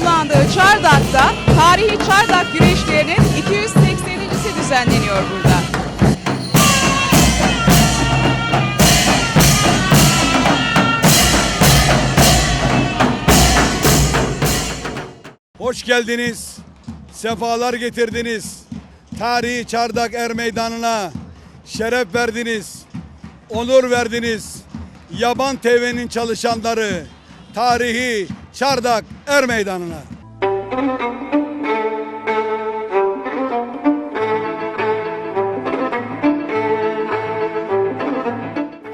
kullandığı Çardak'ta tarihi Çardak güreşlerinin 280.si düzenleniyor burada. Hoş geldiniz. Sefalar getirdiniz. Tarihi Çardak Er Meydanı'na şeref verdiniz. Onur verdiniz. Yaban TV'nin çalışanları tarihi Çardak Er Meydanı'na.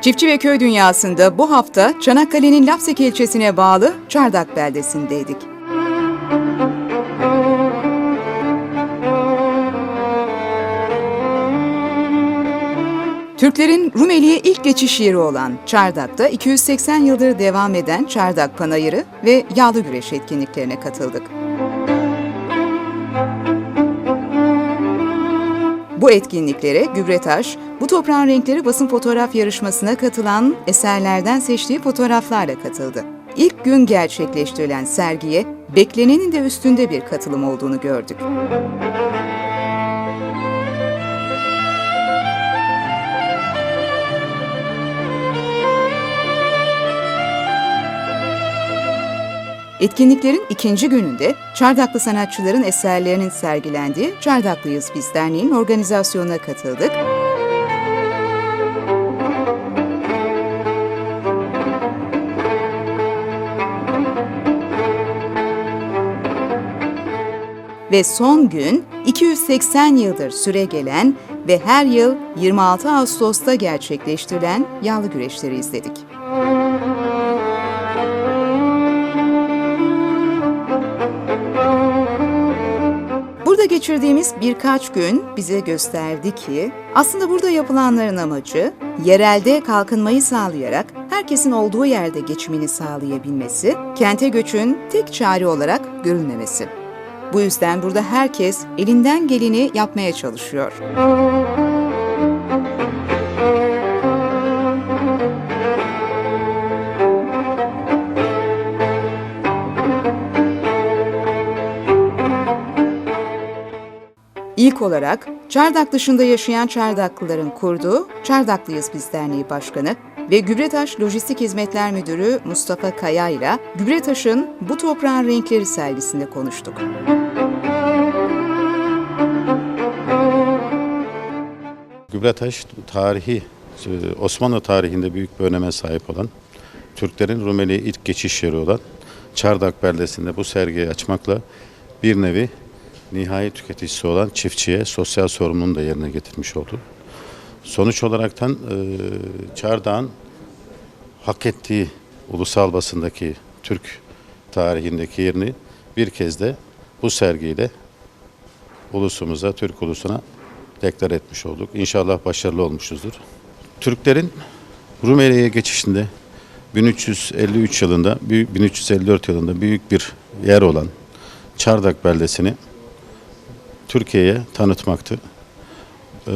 Çiftçi ve köy dünyasında bu hafta Çanakkale'nin Lapsek ilçesine bağlı Çardak beldesindeydik. Türklerin Rumeli'ye ilk geçiş yeri olan Çardak'ta 280 yıldır devam eden Çardak Panayırı ve yağlı güreş etkinliklerine katıldık. Bu etkinliklere Gübretaş, bu toprağın renkleri basın fotoğraf yarışmasına katılan eserlerden seçtiği fotoğraflarla katıldı. İlk gün gerçekleştirilen sergiye beklenenin de üstünde bir katılım olduğunu gördük. Etkinliklerin ikinci gününde Çardaklı sanatçıların eserlerinin sergilendiği Çardaklıyız Biz Derneği'nin organizasyonuna katıldık. Ve son gün 280 yıldır süre gelen ve her yıl 26 Ağustos'ta gerçekleştirilen yağlı güreşleri izledik. Burada geçirdiğimiz birkaç gün bize gösterdi ki aslında burada yapılanların amacı yerelde kalkınmayı sağlayarak herkesin olduğu yerde geçimini sağlayabilmesi, kente göçün tek çare olarak görülmemesi. Bu yüzden burada herkes elinden geleni yapmaya çalışıyor. İlk olarak Çardak dışında yaşayan Çardaklıların kurduğu Çardaklıyız Biz Derneği Başkanı ve Gübretaş Lojistik Hizmetler Müdürü Mustafa Kaya ile Gübretaş'ın Bu Toprağın Renkleri sergisinde konuştuk. Gübretaş tarihi, e, Osmanlı tarihinde büyük bir öneme sahip olan, Türklerin Rumeli'ye ilk geçiş yeri olan Çardak beldesinde bu sergiyi açmakla bir nevi nihai tüketicisi olan çiftçiye sosyal sorumluluğunu da yerine getirmiş oldu. Sonuç olaraktan e, Çardak'ın hak ettiği ulusal basındaki Türk tarihindeki yerini bir kez de bu sergiyle ulusumuza, Türk ulusuna deklar etmiş olduk. İnşallah başarılı olmuşuzdur. Türklerin Rumeli'ye geçişinde 1353 yılında, büyük- 1354 yılında büyük bir yer olan Çardak beldesini Türkiye'ye tanıtmaktı. Ee,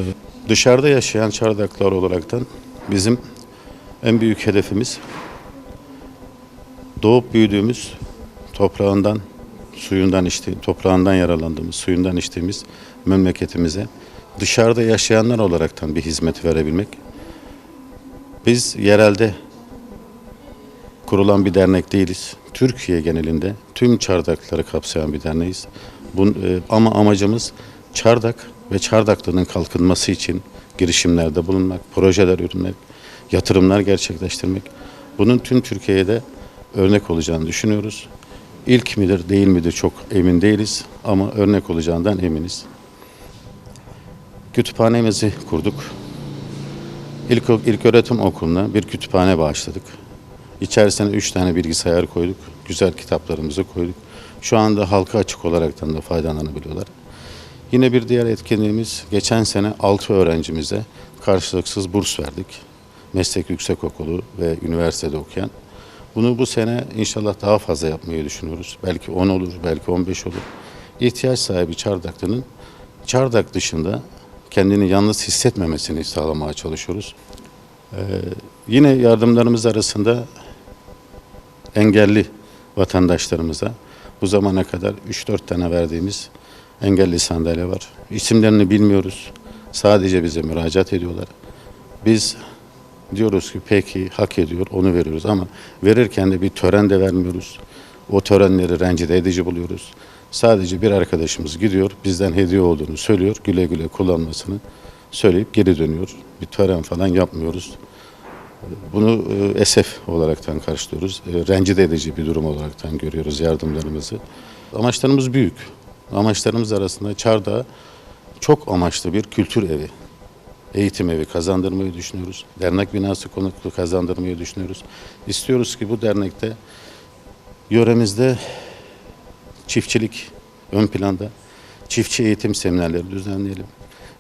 dışarıda yaşayan Çardaklar olaraktan bizim en büyük hedefimiz doğup büyüdüğümüz toprağından, suyundan içti, toprağından yaralandığımız, suyundan içtiğimiz memleketimize dışarıda yaşayanlar olaraktan bir hizmet verebilmek. Biz yerelde kurulan bir dernek değiliz. Türkiye genelinde tüm çardakları kapsayan bir derneğiz. Bun, e, ama amacımız çardak ve çardaklının kalkınması için girişimlerde bulunmak, projeler üretmek, yatırımlar gerçekleştirmek. Bunun tüm Türkiye'de örnek olacağını düşünüyoruz. İlk midir değil midir çok emin değiliz ama örnek olacağından eminiz. Kütüphanemizi kurduk. İlk, ilk öğretim okuluna bir kütüphane bağışladık. İçerisine üç tane bilgisayar koyduk. Güzel kitaplarımızı koyduk. Şu anda halka açık olaraktan da faydalanabiliyorlar. Yine bir diğer etkinliğimiz geçen sene 6 öğrencimize karşılıksız burs verdik. Meslek Yüksekokulu ve üniversitede okuyan. Bunu bu sene inşallah daha fazla yapmayı düşünüyoruz. Belki 10 olur, belki 15 olur. İhtiyaç sahibi Çardaklı'nın Çardak dışında kendini yalnız hissetmemesini sağlamaya çalışıyoruz. Ee, yine yardımlarımız arasında engelli vatandaşlarımıza bu zamana kadar 3-4 tane verdiğimiz engelli sandalye var. İsimlerini bilmiyoruz. Sadece bize müracaat ediyorlar. Biz diyoruz ki peki hak ediyor onu veriyoruz ama verirken de bir tören de vermiyoruz. O törenleri rencide edici buluyoruz. Sadece bir arkadaşımız gidiyor bizden hediye olduğunu söylüyor güle güle kullanmasını söyleyip geri dönüyor. Bir tören falan yapmıyoruz. Bunu esef olaraktan karşılıyoruz. E, rencide edici bir durum olaraktan görüyoruz yardımlarımızı. Amaçlarımız büyük. Amaçlarımız arasında Çardağ çok amaçlı bir kültür evi, eğitim evi kazandırmayı düşünüyoruz. Dernek binası konuklu kazandırmayı düşünüyoruz. İstiyoruz ki bu dernekte yöremizde çiftçilik ön planda, çiftçi eğitim seminerleri düzenleyelim.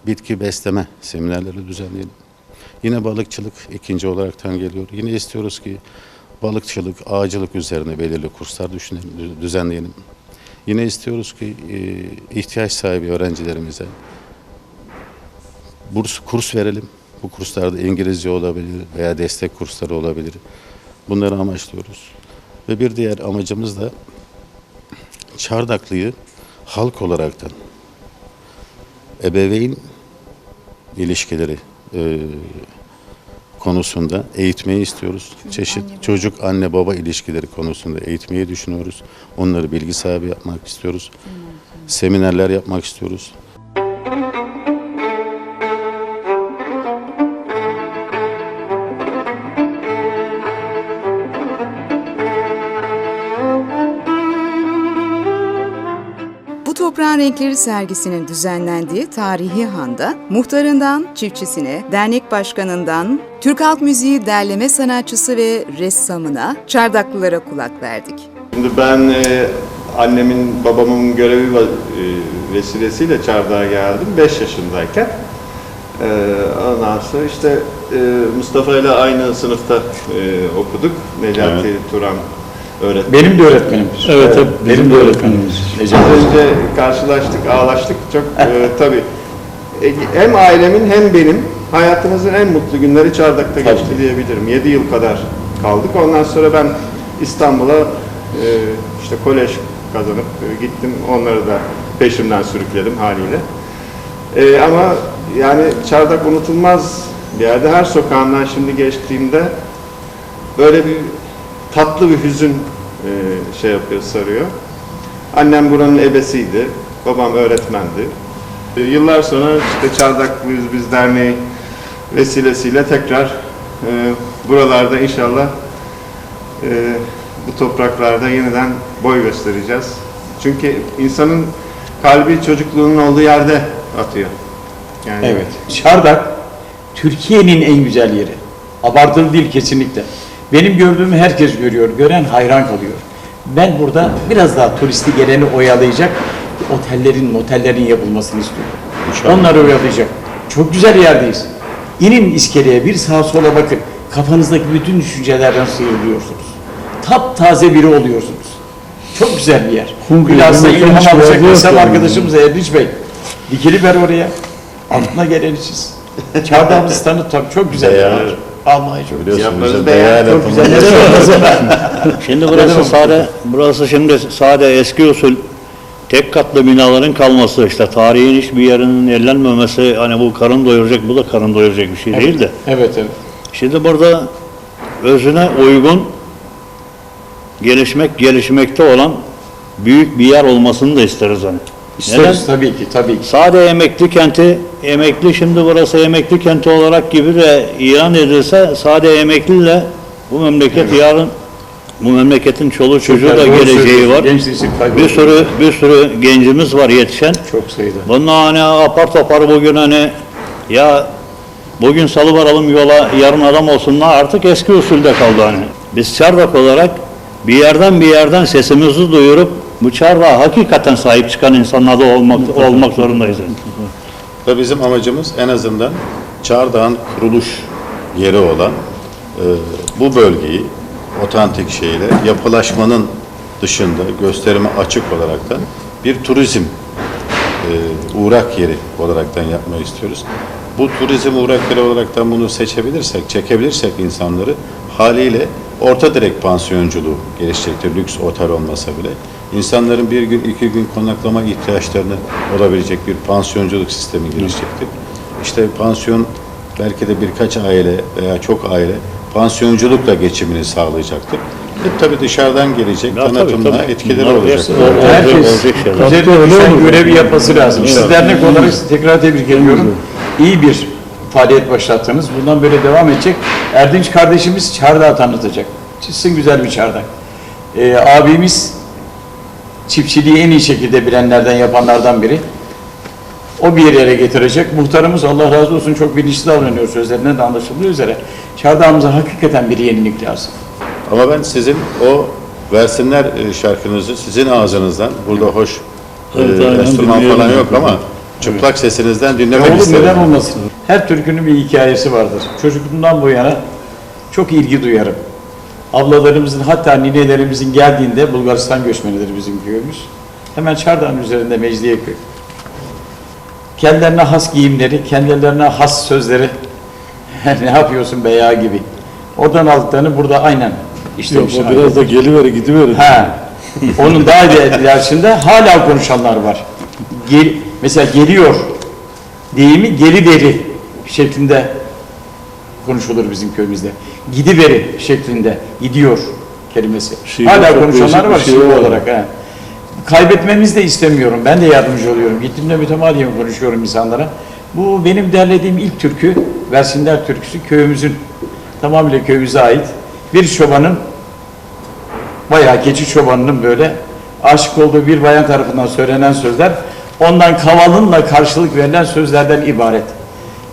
Bitki besleme seminerleri düzenleyelim. Yine balıkçılık ikinci olaraktan geliyor. Yine istiyoruz ki balıkçılık, ağacılık üzerine belirli kurslar düşünelim, dü- düzenleyelim. Yine istiyoruz ki e, ihtiyaç sahibi öğrencilerimize burs kurs verelim. Bu kurslarda İngilizce olabilir veya destek kursları olabilir. Bunları amaçlıyoruz. Ve bir diğer amacımız da Çardaklı'yı halk olaraktan ebeveyn ilişkileri e, konusunda eğitmeyi istiyoruz. Çeşit çocuk anne baba ilişkileri konusunda eğitmeyi düşünüyoruz. Onları bilgi sahibi yapmak istiyoruz. Seminerler yapmak istiyoruz. Renkleri sergisinin düzenlendiği tarihi handa muhtarından çiftçisine, dernek başkanından Türk Halk Müziği derleme sanatçısı ve ressamına Çardaklılara kulak verdik. Şimdi ben e, annemin, babamın görevi e, vesilesiyle Çardak'a geldim 5 yaşındayken. E, ondan sonra işte e, Mustafa ile aynı sınıfta e, okuduk. Necati Turan öğretmen. Benim de öğretmenim. Evet, evet, benim bizim de öğretmenimiz. Az önce karşılaştık, ağlaştık. Çok e, tabii e, hem ailemin hem benim hayatımızın en mutlu günleri Çardak'ta geçti diyebilirim. 7 yıl kadar kaldık. Ondan sonra ben İstanbul'a e, işte kolej kazanıp e, gittim. Onları da peşimden sürükledim haliyle. E, ama yani Çardak unutulmaz bir yerde. Her sokağından şimdi geçtiğimde böyle bir tatlı bir hüzün e, şey yapıyor, sarıyor. Annem buranın ebesiydi, babam öğretmendi. E, Yıllar sonra işte Çardak Biz Biz Derneği vesilesiyle tekrar e, buralarda inşallah e, bu topraklarda yeniden boy göstereceğiz. Çünkü insanın kalbi çocukluğunun olduğu yerde atıyor. Yani Evet. Çardak Türkiye'nin en güzel yeri. Abartılı değil kesinlikle. Benim gördüğümü herkes görüyor. Gören hayran kalıyor. Ben burada biraz daha turisti geleni oyalayacak otellerin, motellerin yapılmasını istiyorum. Onları oyalayacak. Çok güzel yerdeyiz. İnin iskeleye bir sağa sola bakın. Kafanızdaki bütün düşüncelerden sıyrılıyorsunuz. Taptaze biri oluyorsunuz. Çok güzel bir yer. Bilhassa ilham alacak yani. arkadaşımız Erdinç Bey. Dikili ver oraya. Altına geleniz. Çardağımızı tanıt tabii çok güzel. Beyan. Almayı çok. Yapmanız beğen. Çok güzel. Şimdi burası sade, burası şimdi sade eski usul tek katlı binaların kalması işte tarihin hiçbir yerinin ellenmemesi hani bu karın doyuracak bu da karın doyuracak bir şey değil de. Evet evet. Şimdi burada özüne uygun gelişmek gelişmekte olan büyük bir yer olmasını da isteriz hani. İsteriz tabii ki tabii ki. Sade emekli kenti, emekli şimdi burası emekli kenti olarak gibi de ilan edilse sade emekliyle bu memleket yarın bu memleketin çoluğu çocuğu da geleceği var. Bir sürü bir sürü gencimiz var yetişen. Çok sayıda. Bunlar hani apar topar bugün hani ya bugün salı varalım yola yarın adam olsunlar artık eski usulde kaldı hani. Biz Çardak olarak bir yerden bir yerden sesimizi duyurup Çardak'a hakikaten sahip çıkan insanlar da olmak, olmak zorundayız. Ve bizim amacımız en azından Çardağ'ın kuruluş yeri olan e, bu bölgeyi otantik şeyle yapılaşmanın dışında gösterime açık olarak da bir turizm e, uğrak yeri olaraktan yapmayı istiyoruz. Bu turizm uğrak yeri olaraktan bunu seçebilirsek, çekebilirsek insanları haliyle orta direk pansiyonculuğu gelişecektir. Lüks otel olmasa bile. İnsanların bir gün, iki gün konaklama ihtiyaçlarını olabilecek bir pansiyonculuk sistemi gelişecektir. İşte pansiyon belki de birkaç aile veya çok aile pansiyonculukla geçimini sağlayacaktır. Hep tabii dışarıdan gelecek Ya tabii, tanıtımla tabii. etkileri Bunlar olacak. Herkes olacak şeyler. yapması lazım. Siz dernek olarak tekrar tebrik ediyorum. İyi bir faaliyet başlattınız. Bundan böyle devam edecek. Erdinç kardeşimiz çardağı tanıtacak. Çizsin güzel bir çardak. Ee, abimiz çiftçiliği en iyi şekilde bilenlerden, yapanlardan biri. O bir yere getirecek. Muhtarımız Allah razı olsun çok bilinçli davranıyor sözlerinden de anlaşıldığı üzere. Çardağımıza hakikaten bir yenilik lazım. Ama ben sizin o versinler e, şarkınızı sizin ağzınızdan burada hoş e, Evet, aynen enstrüman falan yok ama çıplak sesinizden dinlemek isterim. neden olmasın? Her türkünün bir hikayesi vardır. Çocukluğumdan bu yana çok ilgi duyarım. Ablalarımızın hatta ninelerimizin geldiğinde Bulgaristan göçmenidir bizim köyümüz. Hemen Çardağ'ın üzerinde Mecidiyeköy. Kendilerine has giyimleri, kendilerine has sözleri ne yapıyorsun be ya gibi. Oradan aldıklarını burada aynen Yok, işlemişler. o biraz da geliveri gidiveri. Ha. Onun daha ilerisinde hala konuşanlar var. Gel, mesela geliyor deyimi geri deri şeklinde konuşulur bizim köyümüzde. Gidiveri şeklinde gidiyor kelimesi. Şiir hala çok konuşanlar var şey şiir var. olarak. He. Kaybetmemizi de istemiyorum. Ben de yardımcı oluyorum. Gittiğimde mütemadiyen konuşuyorum insanlara. Bu benim derlediğim ilk türkü, Versinler türküsü köyümüzün, tamamıyla köyümüze ait. Bir çobanın bayağı keçi çobanının böyle aşık olduğu bir bayan tarafından söylenen sözler ondan kavalınla karşılık verilen sözlerden ibaret.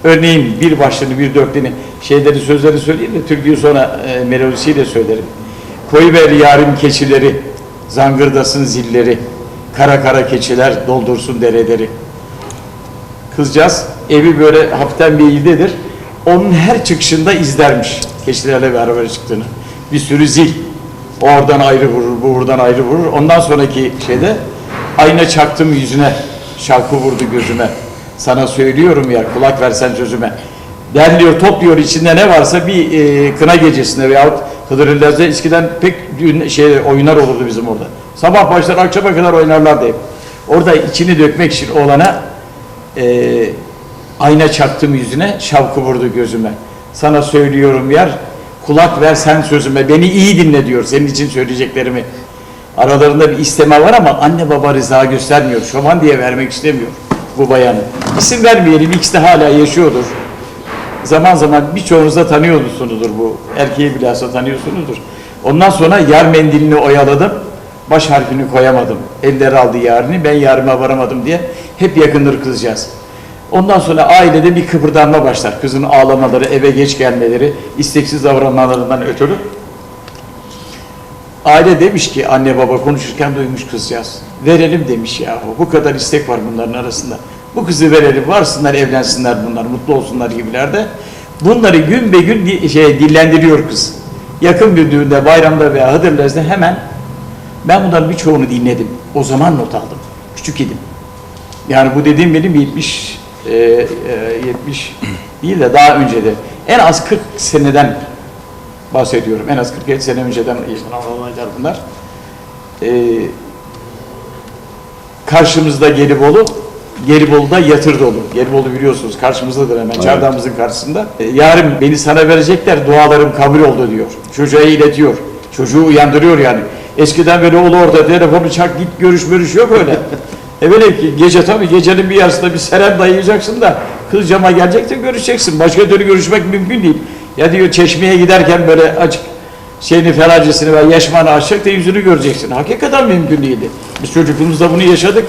Örneğin bir başlığını bir dörtlüğünü şeyleri sözleri söyleyeyim de türküyü sonra e, melodisiyle söylerim. Koyuver yarim keçileri, zangırdasın zilleri, kara kara keçiler doldursun dereleri. Kızcağız evi böyle hafiften bir ildedir. Onun her çıkışında izlermiş keçilerle beraber çıktığını. Bir sürü zil. Oradan ayrı vurur, bu buradan ayrı vurur. Ondan sonraki şeyde ayna çaktım yüzüne, şarkı vurdu gözüme. Sana söylüyorum ya kulak versen sözüme. Derliyor, topluyor içinde ne varsa bir e, kına gecesinde veyahut Hıdır İllez'de eskiden pek şey, oyunlar olurdu bizim orada. Sabah başlar akşama kadar oynarlardı hep. Orada içini dökmek için oğlana e, ayna çaktım yüzüne, şavkı vurdu gözüme. Sana söylüyorum yer, kulak ver sen sözüme, beni iyi dinle diyor senin için söyleyeceklerimi. Aralarında bir isteme var ama anne baba rıza göstermiyor. Şoman diye vermek istemiyor bu bayanı. İsim vermeyelim, ikisi de hala yaşıyordur. Zaman zaman birçoğunuz da tanıyorsunuzdur bu. Erkeği bilhassa tanıyorsunuzdur. Ondan sonra yar mendilini oyaladım. Baş harfini koyamadım. Eller aldı yarını ben yarıma varamadım diye hep yakındır kızcağız. Ondan sonra ailede bir kıpırdanma başlar. Kızın ağlamaları, eve geç gelmeleri, isteksiz davranmalarından ötürü. Aile demiş ki anne baba konuşurken duymuş kızcağız. Verelim demiş yahu. Bu kadar istek var bunların arasında. Bu kızı verelim, varsınlar, evlensinler bunlar, mutlu olsunlar gibilerde. Bunları gün be gün şey, dillendiriyor kız. Yakın bir düğünde, bayramda veya Hıdırlez'de hemen ben bunların birçoğunu dinledim. O zaman not aldım. Küçük idim. Yani bu dediğim benim 70 e, e, 70 değil de daha önce de en az 40 seneden bahsediyorum. En az 47 sene önceden yaşanan olaylar bunlar. E, karşımızda Gelibolu, Gelibolu'da yatır dolu. Gelibolu biliyorsunuz karşımızdadır hemen çardağımızın karşısında. E, yarın beni sana verecekler dualarım kabul oldu diyor. Çocuğa iletiyor. Çocuğu uyandırıyor yani. Eskiden böyle olur orada telefonu çak git görüş görüş yok öyle. E böyle ki gece tabii gecenin bir yarısında bir serem dayayacaksın da kız cama gelecek de görüşeceksin. Başka türlü görüşmek mümkün değil. Ya diyor çeşmeye giderken böyle açık şeyini feracesini ve yaşmanı açacak da yüzünü göreceksin. Hakikaten mümkün değildi. Biz çocukluğumuzda bunu yaşadık.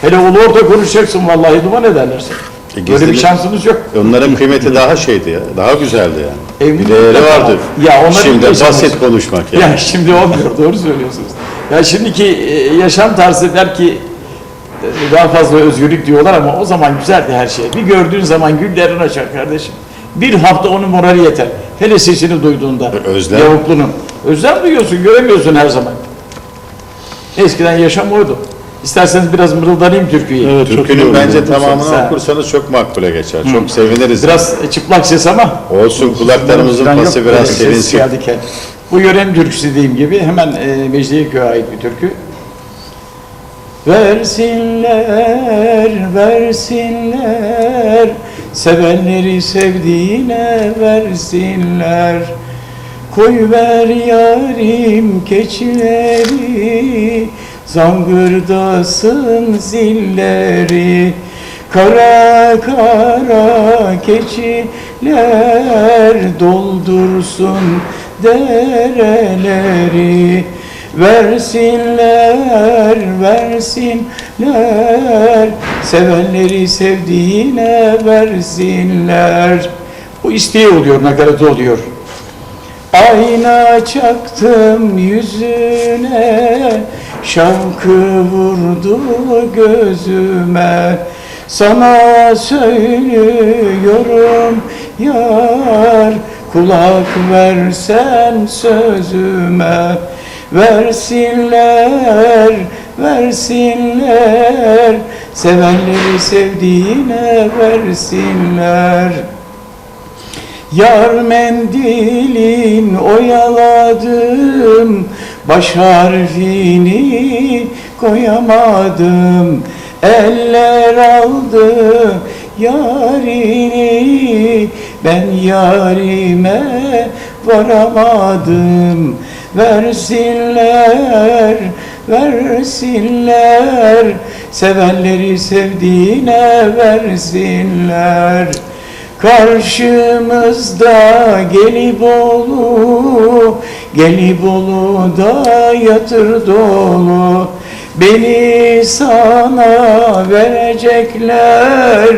Hele ulu orta konuşacaksın vallahi duman ederlerse. E, Böyle bir şansımız yok. Onların kıymeti daha şeydi ya, daha güzeldi yani. Evlilik bir değeri vardı. Ya Şimdi basit konuşmak yani. Ya şimdi olmuyor doğru söylüyorsunuz. Ya şimdiki e, yaşam tarzı belki e, daha fazla özgürlük diyorlar ama o zaman güzeldi her şey. Bir gördüğün zaman güllerin açar kardeşim. Bir hafta onun morali yeter. Hele sesini duyduğunda. Özlem. Yavuklu'nun. Özlem duyuyorsun, göremiyorsun her zaman. Eskiden yaşam oydu. İsterseniz biraz mırıldanayım türküyü. Evet, Türkünün bence tamamını ha. okursanız çok makbule geçer. Çok seviniriz. Biraz çıplak ses ama Olsun kulaklarımızın yok. pası biraz Böyle ses sevinsin. geldi ki. Bu yören türküsü dediğim gibi hemen e, Mecidiyeköy'e ait bir türkü. Versinler, versinler, sevenleri sevdiğine versinler. Koy ver yarim keçileri, zangırdasın zilleri. Kara kara keçiler doldursun dereleri. Versinler, versinler, sevenleri sevdiğine versinler. Bu isteği oluyor, nakaratı oluyor. Ayna çaktım yüzüne, şavkı vurdu gözüme. Sana söylüyorum yar, kulak versen sözüme. Versinler, versinler, sevenleri sevdiğine versinler. Yar mendilin oyaladım, baş harfini koyamadım. Eller aldı yarini, ben yarime varamadım. Versinler, versinler, sevenleri sevdiğine versinler. Karşımızda Gelibolu, Gelibolu'da yatır dolu. Beni sana verecekler,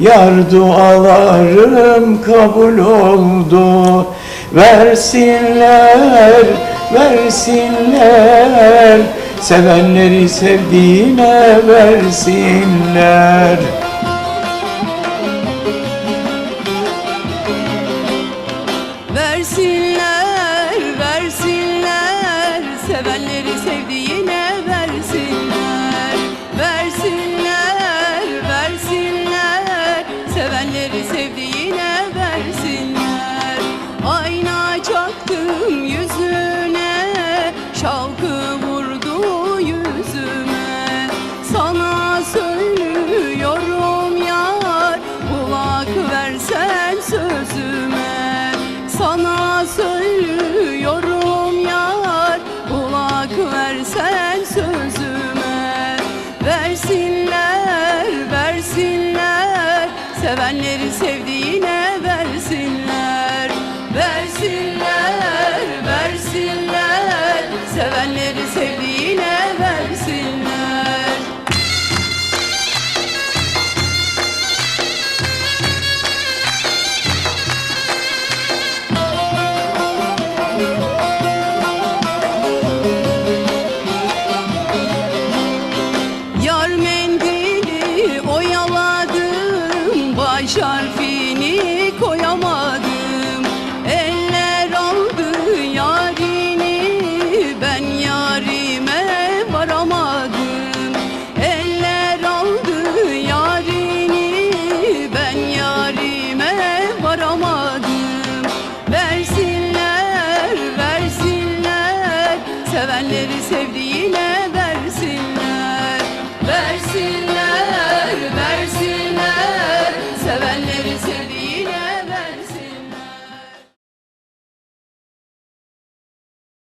yar dualarım kabul oldu. Versinler, versinler, sevenleri sevdiğine versinler. Oyaladım Baş